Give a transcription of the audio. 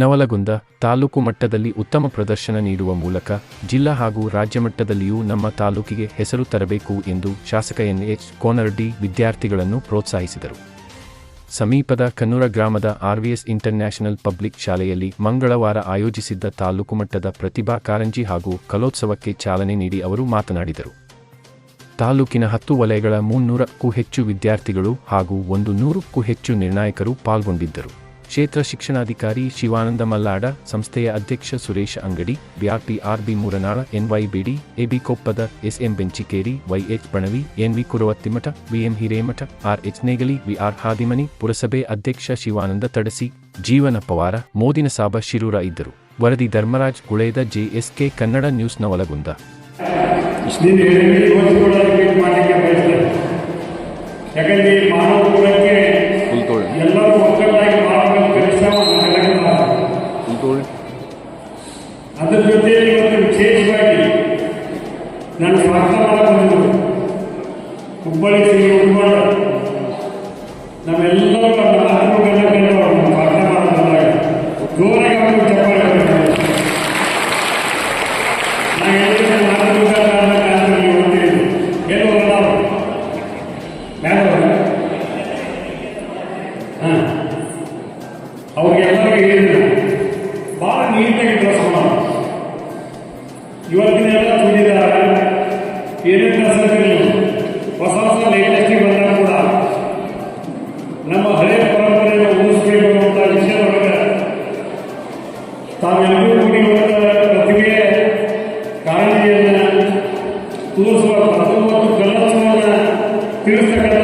ನವಲಗುಂದ ತಾಲೂಕು ಮಟ್ಟದಲ್ಲಿ ಉತ್ತಮ ಪ್ರದರ್ಶನ ನೀಡುವ ಮೂಲಕ ಜಿಲ್ಲಾ ಹಾಗೂ ರಾಜ್ಯ ಮಟ್ಟದಲ್ಲಿಯೂ ನಮ್ಮ ತಾಲೂಕಿಗೆ ಹೆಸರು ತರಬೇಕು ಎಂದು ಶಾಸಕ ಎನ್ ಎಚ್ ಕೋನರಡ್ಡಿ ವಿದ್ಯಾರ್ಥಿಗಳನ್ನು ಪ್ರೋತ್ಸಾಹಿಸಿದರು. ಸಮೀಪದ ಕನ್ನೂರ ಗ್ರಾಮದ ಆರ್ವಿಎಸ್ ಇಂಟರ್ನ್ಯಾಷನಲ್ ಪಬ್ಲಿಕ್ ಶಾಲೆಯಲ್ಲಿ ಮಂಗಳವಾರ ಆಯೋಜಿಸಿದ್ದ ತಾಲೂಕು ಮಟ್ಟದ ಪ್ರತಿಭಾ ಕಾರಂಜಿ ಹಾಗೂ ಕಲೋತ್ಸವಕ್ಕೆ ಚಾಲನೆ ನೀಡಿ ಅವರು ಮಾತನಾಡಿದರು. ತಾಲೂಕಿನ ಹತ್ತು ವಲಯಗಳ ಮುನ್ನೂರಕ್ಕೂ ಹೆಚ್ಚು ವಿದ್ಯಾರ್ಥಿಗಳು ಹಾಗೂ ಒಂದು ನೂರಕ್ಕೂ ಹೆಚ್ಚು ನಿರ್ಣಾಯಕರು ಪಾಲ್ಗೊಂಡಿದ್ದರು. ಕ್ಷೇತ್ರ ಶಿಕ್ಷಣಾಧಿಕಾರಿ ಶಿವಾನಂದ ಮಲ್ಲಾಡ, ಸಂಸ್ಥೆಯ ಅಧ್ಯಕ್ಷ Suresh Angadi ವ್ಯಾಪಿ R B Muranal, N Y B D, A B Koppad S M Benchikeri, Y H Banavi N V Kuruvattimath, V M Hiremath, R H Negali, V R Hadimani, ಪುರಸಭೆ ಅಧ್ಯಕ್ಷ ಶಿವಾನಂದ ತಡಸಿ, ಜೀವನ ಪವಾರ, ಮೋದಿನ ಸಾಬ ಶಿರೂರ ಇದ್ದರು. ವರದಿ ಧರ್ಮರಾಜ್ ಗುಳೇದ ಜೆಎಸ್ಕೆ ಕನ್ನಡ ನ್ಯೂಸ್ನ ನವಲಗುಂದ ಮಾತ್ರ. ಅದರ ಜೊತೆಯಲ್ಲಿ ಇವತ್ತು ವಿಶೇಷವಾಗಿ ನಾನು ಸ್ವಾಗತ ಮಾಡಬಹುದು ಹುಬ್ಬಳ್ಳಿ ಶ್ರೀ ಉಳ್ಕೊಂಡ ನಮ್ಮೆಲ್ಲರೂ ಏನೇ ಹಾಕಿರಲಿಲ್ಲ ಹೊಸ ಹೊಸ ಲೇಟೆಸ್ಟಿಗೆ ಬಂದಾಗ ಕೂಡ ನಮ್ಮ ಹಳೆಯ ಪರಂಪರೆಯನ್ನು ಉಳಿಸಬೇಕು ಅನ್ನುವಂಥ ವಿಷಯದೊಳಗೆ ತಾವೆಲ್ಲರೂ ಕೂಡಿ ಪ್ರತಿಭೆ ಕಾಳಜಿಯನ್ನು ತೋರಿಸುವ ಪ್ರತಿಯೊಂದು ಕಲೋತ್ಸವವನ್ನು ತಿಳಿಸ್ತಕ್ಕಂಥದ್ದು